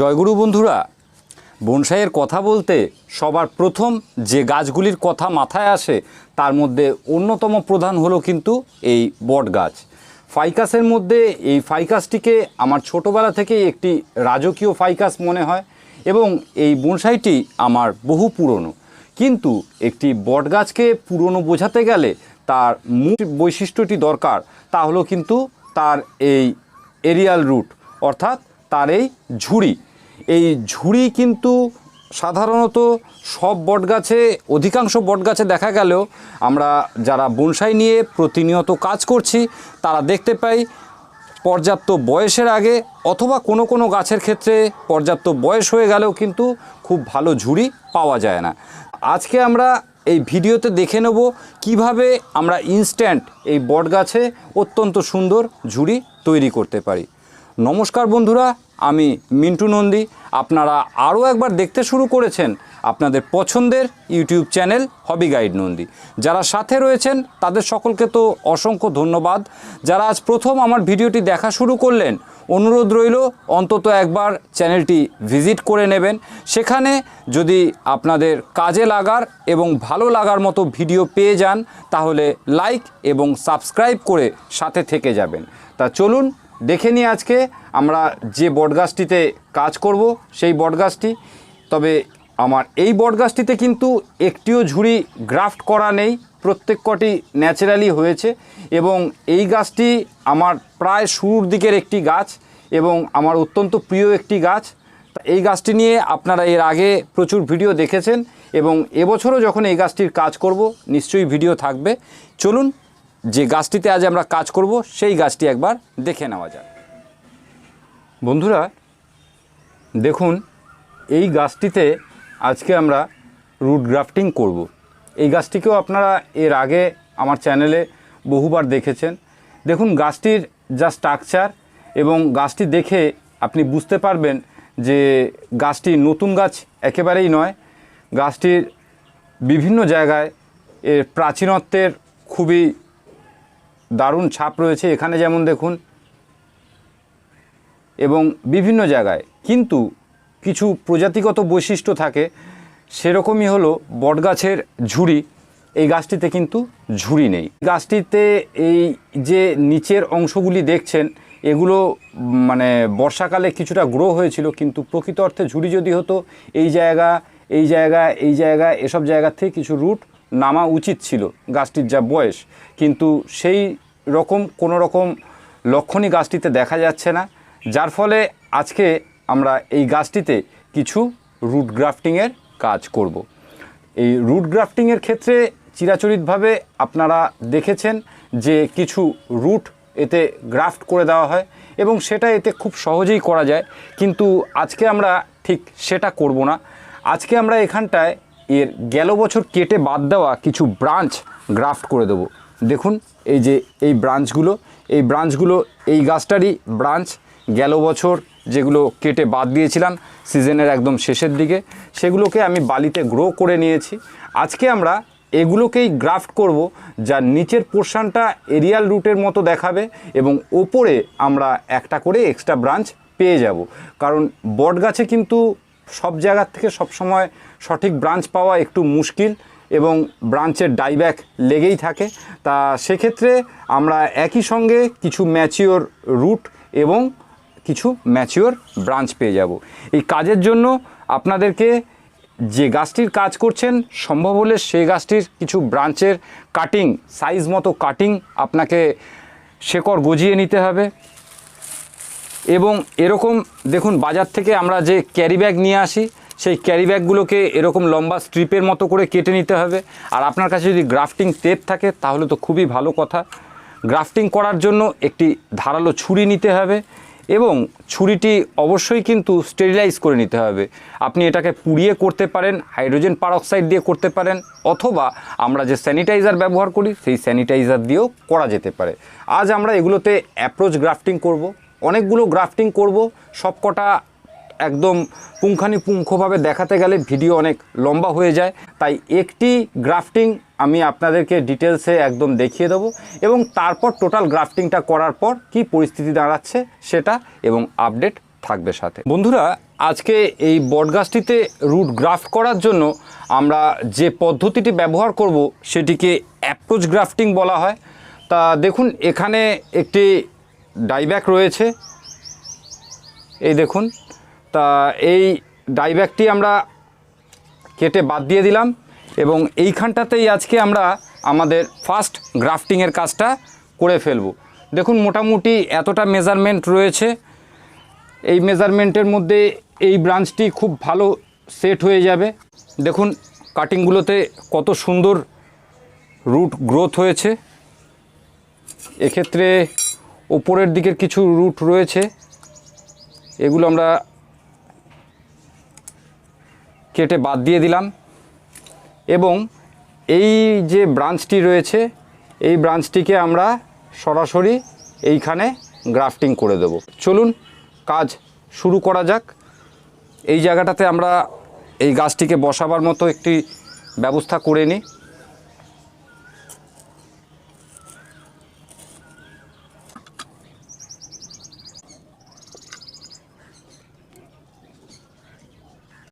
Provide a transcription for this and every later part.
জয়গুরু বন্ধুরা, বনসাইয়ের কথা বলতে সবার প্রথম যে গাছগুলির কথা মাথায় আসে, তার মধ্যে অন্যতম প্রধান হলো কিন্তু এই বট গাছ। ফাইকাসের মধ্যে এই ফাইকাসটিকে আমার ছোটোবেলা থেকেই একটি রাজকীয় ফাইকাস মনে হয় এবং এই বনসাইটি আমার বহু পুরনো। কিন্তু একটি বট গাছকে পুরনো বোঝাতে গেলে তার মূল বৈশিষ্ট্যটি দরকার, তা হলো কিন্তু তার এই এরিয়াল রুট, অর্থাৎ তার এই ঝুড়ি। এই ঝুড়ি কিন্তু সাধারণত সব বটগাছে, অধিকাংশ বটগাছে দেখা গেলেও আমরা যারা বনসাই নিয়ে প্রতিনিয়ত কাজ করছি, তারা দেখতে পাই পর্যাপ্ত বয়সের আগে অথবা কোনো কোনো গাছের ক্ষেত্রে পর্যাপ্ত বয়স হয়ে গেলেও কিন্তু খুব ভালো ঝুড়ি পাওয়া যায় না। আজকে আমরা এই ভিডিওতে দেখে নেব কীভাবে আমরা ইনস্ট্যান্ট এই বট গাছে অত্যন্ত সুন্দর ঝুড়ি তৈরি করতে পারি। নমস্কার বন্ধুরা আমি মিন্টু নন্দী, আপনারা আরও একবার দেখতে শুরু করেছেন আপনাদের পছন্দের YouTube channel hobby guide Nandi. যারা সাথে রয়েছেন, তাদের সকলকে তো অসংখ্য ধন্যবাদ। যারা আজ প্রথম আমার ভিডিওটি দেখা শুরু করলেন, অনুরোধ রইল অন্তত একবার চ্যানেলটি ভিজিট করে নেবেন। সেখানে যদি আপনাদের কাজে লাগার এবং ভালো লাগার মতো ভিডিও পেয়ে যান, তাহলে লাইক এবং সাবস্ক্রাইব করে সাথে থেকে যাবেন। তা চলুন দেখে নিই আজকে আমরা যে বটগাছটিতে কাজ করব, সেই বটগাছটি। তবে আমার এই বটগাছটিতে কিন্তু একটিও ঝুড়ি গ্রাফট করা নেই, প্রত্যেক কটি ন্যাচারালি হয়েছে এবং এই গাছটি আমার প্রায় শুরুর দিকের একটি গাছ এবং আমার অত্যন্ত প্রিয় একটি গাছ। এই গাছটি নিয়ে আপনারা এর আগে প্রচুর ভিডিও দেখেছেন এবং এবছরও যখন এই গাছটির কাজ করব, নিশ্চয়ই ভিডিও থাকবে। চলুন যে গাছটিতে আজ আমরা কাজ করব, সেই গাছটি একবার দেখে নেওয়া যাক। বন্ধুরা, দেখুন, এই গাছটিতে আজকে আমরা রুট গ্রাফটিং করব। এই গাছটিকেও আপনারা এর আগে আমার চ্যানেলে বহুবার দেখেছেন। দেখুন, গাছটির যা স্ট্রাকচার এবং গাছটি দেখে আপনি বুঝতে পারবেন যে গাছটি নতুন গাছ একেবারেই নয়। গাছটির বিভিন্ন জায়গায় এর প্রাচীনত্বের খুবই দারুণ ছাপ রয়েছে এখানে যেমন দেখুন। এবং বিভিন্ন জায়গায়। কিন্তু কিছু প্রজাতিগত বৈশিষ্ট্য থাকে, সেরকমই হলো বটগাছের ঝুড়ি। এই গাছটিতে কিন্তু ঝুড়ি নেই। গাছটিতে এই যে নিচের অংশগুলি দেখছেন, এগুলো মানে বর্ষাকালে কিছুটা গ্রো হয়েছিল, কিন্তু প্রকৃত অর্থে ঝুড়ি যদি হতো, এই জায়গা এই জায়গা এই জায়গা, এসব জায়গা থেকে কিছু রুট নামা উচিত ছিল গাছটির যা বয়স। কিন্তু সেই রকম, কোনো রকম লক্ষণই গাছটিতে দেখা যাচ্ছে না, যার ফলে আজকে আমরা এই গাছটিতে কিছু রুট গ্রাফটিংয়ের কাজ করব। এই রুট গ্রাফটিংয়ের ক্ষেত্রে চিরাচরিতভাবে আপনারা দেখেছেন যে কিছু রুট এতে গ্রাফট করে দেওয়া হয় এবং সেটা এতে খুব সহজেই করা যায়। কিন্তু আজকে আমরা ঠিক সেটা করব না। আজকে আমরা এখানটায় এর গেল বছর কেটে বাদ দেওয়া কিছু ব্রাঞ্চ গ্রাফট করে দেবো। দেখুন, এই যে এই ব্রাঞ্চগুলো এই ব্রাঞ্চগুলো এই গাছটারই ব্রাঞ্চ গেল বছর যেগুলো কেটে বাদ দিয়েছিলাম সিজনের একদম শেষের দিকে, সেগুলোকে আমি বালিতে গ্রো করে নিয়েছি। আজকে আমরা এগুলোকেই গ্রাফট করব, যা নিচের পোর্শনটা এরিয়াল রুটের মতো দেখাবে এবং ওপরে আমরা একটা করে এক্সট্রা ব্রাঞ্চ পেয়ে যাব। কারণ বট গাছে কিন্তু সব জায়গার থেকে সবসময় সঠিক ব্রাঞ্চ পাওয়া একটু মুশকিল এবং ব্রাঞ্চের ডাইব্যাক লেগেই থাকে। তা সেক্ষেত্রে আমরা একই সঙ্গে কিছু ম্যাচিওর রুট এবং কিছু ম্যাচিওর ব্রাঞ্চ পেয়ে যাব। এই কাজের জন্য আপনাদেরকে যে গাছটির কাজ করছেন, সম্ভব হলে সেই গাছটির কিছু ব্রাঞ্চের কাটিং সাইজ মতো কাটিং আপনাকে শেকড় গজিয়ে নিতে হবে। এবং এরকম দেখুন বাজার থেকে আমরা যে ক্যারি ব্যাগ নিয়ে আসি, সেই ক্যারি ব্যাগগুলোকে এরকম লম্বা স্ট্রিপের মতো করে কেটে নিতে হবে। আর আপনার কাছে যদি গ্রাফটিং টেপ থাকে, তাহলে তো খুবই ভালো কথা। গ্রাফটিং করার জন্য একটি ধারালো ছুরি নিতে হবে এবং ছুরিটি অবশ্যই কিন্তু স্টেরিলাইজ করে নিতে হবে। আপনি এটাকে পুড়িয়ে করতে পারেন হাইড্রোজেন পারঅক্সাইড দিয়ে করতে পারেন, অথবা আমরা যে স্যানিটাইজার ব্যবহার করি, সেই স্যানিটাইজার দিয়েও করা যেতে পারে। আজ আমরা এগুলোতে অ্যাপ্রোচ গ্রাফটিং করব। অনেকগুলো গ্রাফটিং করব। সবকটা একদম পুঙ্খানুপুঙ্খভাবে দেখাতে গেলে ভিডিও অনেক লম্বা হয়ে যায়। তাই একটি গ্রাফটিং আমি আপনাদেরকে ডিটেলসে একদম দেখিয়ে দেবো এবং তারপর টোটাল গ্রাফটিংটা করার পর কি পরিস্থিতি দাঁড়াচ্ছে সেটা এবং আপডেট থাকবে সাথে। বন্ধুরা, আজকে এই বটগাছটিতে রুট গ্রাফট করার জন্য আমরা যে পদ্ধতিটি ব্যবহার করব সেটিকে অ্যাপ্রোচ গ্রাফটিং বলা হয়। তা দেখুন, এখানে একটি ডাইব্যাক রয়েছে। এই দেখুন, তা এই ডাইব্যাকটি আমরা কেটে বাদ দিয়ে দিলাম এবং এইখানটাতেই আজকে আমরা আমাদের ফার্স্ট গ্রাফটিংয়ের কাজটা করে ফেলব। দেখুন, মোটামুটি এতটা মেজারমেন্ট রয়েছে। এই মেজারমেন্টের মধ্যে এই ব্রাঞ্চটি খুব ভালো সেট হয়ে যাবে। দেখুন কাটিংগুলোতে কত সুন্দর রুট গ্রোথ হয়েছে। এক্ষেত্রে ওপরের দিকের কিছু রুট রয়েছে, এগুলো আমরা কেটে বাদ দিয়ে দিলাম এবং এই যে ব্রাঞ্চটি রয়েছে, এই ব্রাঞ্চটিকে আমরা সরাসরি এইখানে গ্রাফটিং করে দেব। চলুন কাজ শুরু করা যাক। এই জায়গাটাতে আমরা এই গাছটিকে বসাবার মতো একটি ব্যবস্থা করে নিই।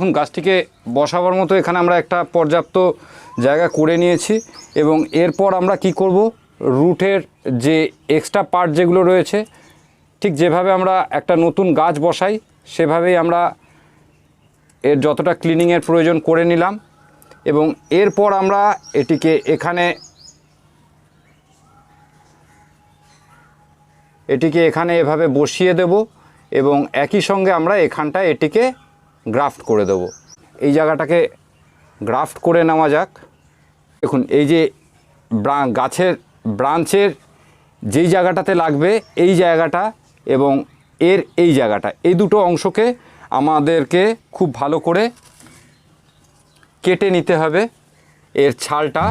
দেখুন, গাছটিকে বসাবার মতো এখানে আমরা একটা পর্যাপ্ত জায়গা করে নিয়েছি এবং এরপর আমরা কি করব? রুটের যে এক্সট্রা পার্ট যেগুলো রয়েছে, ঠিক যেভাবে আমরা একটা নতুন গাছ বসাই, সেভাবেই আমরা এর যতটা ক্লিনিংয়ের প্রয়োজন করে নিলাম এবং এরপর আমরা এটিকে এখানে এটিকে এখানে এভাবে বসিয়ে দেব এবং একই সঙ্গে আমরা এখানটায় এটিকে গ্রাফট করে দেব। এই জায়গাটাকে গ্রাফট করে নেওয়া যাক। দেখুন, এই যে গাছের, ব্রাঞ্চের যেই জায়গাটাতে লাগবে এই জায়গাটা এবং এর এই জায়গাটা, এই দুটো অংশকে আমাদেরকে খুব ভালো করে কেটে নিতে হবে। এর ছালটা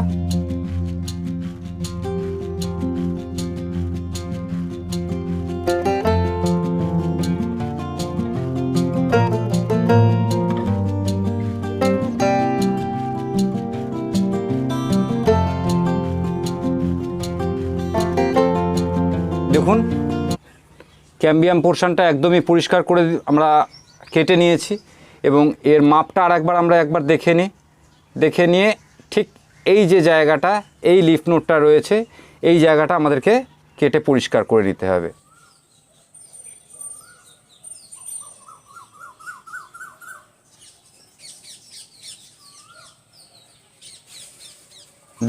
ক্যাম্বিয়াম পোর্শনটা একদমই পরিষ্কার করে আমরা কেটে নিয়েছি এবং এর মাপটা আর একবার আমরা একবার দেখে নিই দেখে নিয়ে ঠিক এই যে জায়গাটা, এই লিফ নোটটা রয়েছে, এই জায়গাটা আমাদেরকে কেটে পরিষ্কার করে নিতে হবে।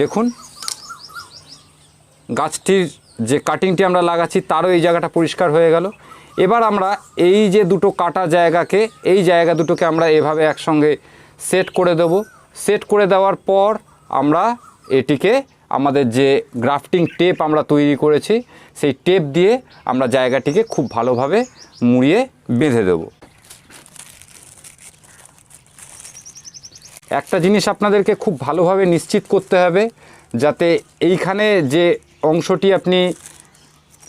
দেখুন, গাছটির যে কাটিংটি আমরা লাগাচ্ছি, তারও এই জায়গাটা পরিষ্কার হয়ে গেল। এবার আমরা এই যে দুটো কাটা জায়গাকে, এই জায়গা দুটোকে আমরা এভাবে একসঙ্গে সেট করে দেব। সেট করে দেওয়ার পর আমরা এটিকে আমাদের যে গ্রাফটিং টেপ আমরা তৈরি করেছি, সেই টেপ দিয়ে আমরা জায়গাটিকে খুব ভালোভাবে মুড়িয়ে বেঁধে দেবো। একটা জিনিস আপনাদেরকে খুব ভালোভাবে নিশ্চিত করতে হবে, যাতে এইখানে যে অংশটি আপনি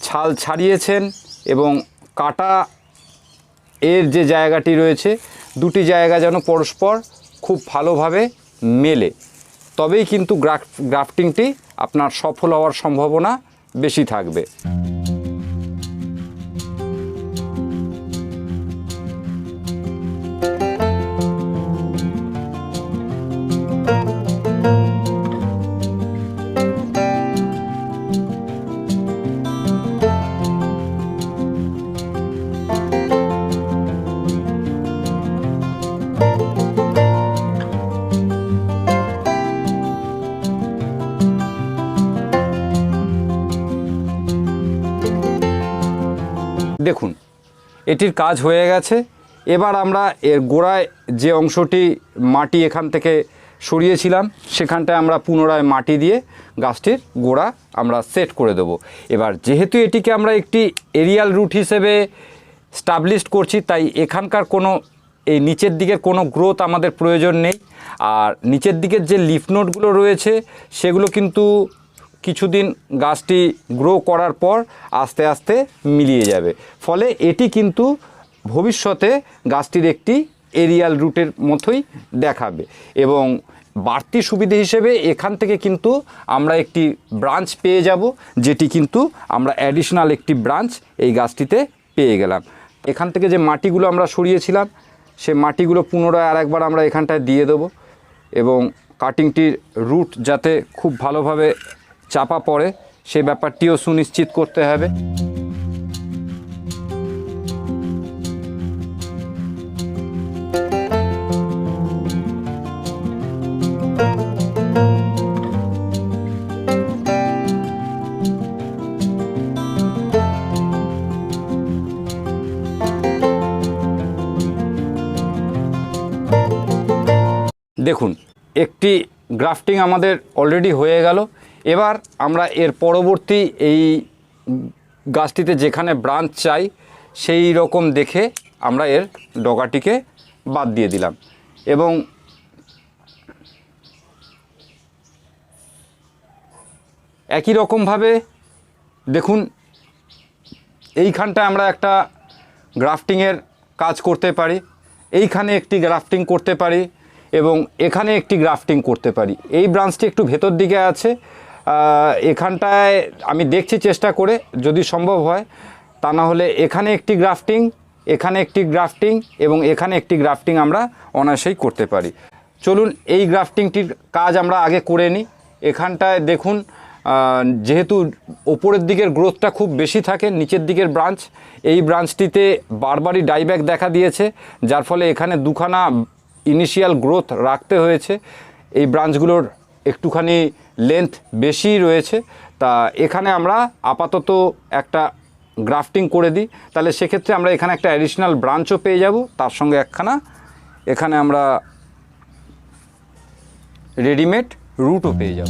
ছাল ছাড়িয়েছেন এবং কাটা এর যে জায়গাটি রয়েছে, দুটি জায়গা যেন পরস্পর খুব ভালোভাবে মেলে। তবেই কিন্তু গ্রাফ, গ্রাফটিংটি আপনার সফল হওয়ার সম্ভাবনা বেশি থাকবে। দেখুন, এটির কাজ হয়ে গেছে। এবার আমরা এর গোড়ায় যে অংশটি মাটি এখান থেকে সরিয়েছিলাম, সেখানটায় আমরা পুনরায় মাটি দিয়ে গাছটির গোড়া আমরা সেট করে দেবো। এবার যেহেতু এটিকে আমরা একটি এরিয়াল রুট হিসেবে স্টাবলিশড করছি, তাই এখানকার কোনো, এই নিচের দিকের কোনো গ্রোথ আমাদের প্রয়োজন নেই। আর নিচের দিকের যে লিফ নোটগুলো রয়েছে, সেগুলো কিন্তু কিছুদিন গাছটি গ্রো করার পর আস্তে আস্তে মিলিয়ে যাবে। ফলে এটি কিন্তু ভবিষ্যতে গাছটির একটি এরিয়াল রুটের মতোই দেখাবে এবং বাড়তি সুবিধে হিসেবে এখান থেকে কিন্তু আমরা একটি ব্রাঞ্চ পেয়ে যাব, যেটি কিন্তু আমরা অ্যাডিশনাল একটি ব্রাঞ্চ এই গাছটিতে পেয়ে গেলাম। এখান থেকে যে মাটিগুলো আমরা সরিয়েছিলাম, সে মাটিগুলো পুনরায় আরেকবার আমরা এখানটায় দিয়ে দেবো এবং কাটিংটির রুট যাতে খুব ভালোভাবে চাপা পড়ে সে ব্যাপারটিও সুনিশ্চিত করতে হবে। দেখুন একটি গ্রাফটিং আমাদের অলরেডি হয়ে গেল। এবার আমরা এর পরবর্তী এই গাছটিতে যেখানে ব্রাঞ্চ চাই, সেই রকম দেখে আমরা এর ডগাটিকে বাদ দিয়ে দিলাম। এবং একই রকমভাবে দেখুন, এইখানটায় আমরা একটা গ্রাফটিংয়ের কাজ করতে পারি, এইখানে একটি গ্রাফটিং করতে পারি এবং এখানে একটি গ্রাফটিং করতে পারি। এই ব্রাঞ্চটি একটু ভেতর দিকে আছে এখানটায় আমি দেখছি চেষ্টা করে, যদি সম্ভব হয়, তা না হলে এখানে একটি গ্রাফটিং, এখানে একটি গ্রাফটিং এবং এখানে একটি গ্রাফটিং আমরা অনায়াসেই করতে পারি। চলুন, এই গ্রাফটিংটির কাজ আমরা আগে করে নিই। এখানটায় দেখুন যেহেতু ওপরের দিকের গ্রোথটা খুব বেশি থাকে, নিচের দিকের ব্রাঞ্চ, এই ব্রাঞ্চটিতে বারবারই ডাইব্যাক দেখা দিয়েছে, যার ফলে এখানে দুখানা ইনিশিয়াল গ্রোথ রাখতে হয়েছে। এই ব্রাঞ্চগুলোর একটুখানি লেন্থ বেশি রয়েছে, তা এখানে আমরা আপাতত একটা গ্রাফটিং করে দিই। তাহলে সেক্ষেত্রে আমরা এখানে একটা অ্যাডিশনাল ব্রাঞ্চও পেয়ে যাব, তার সঙ্গে একখানা এখানে আমরা রেডিমেড রুটও পেয়ে যাব।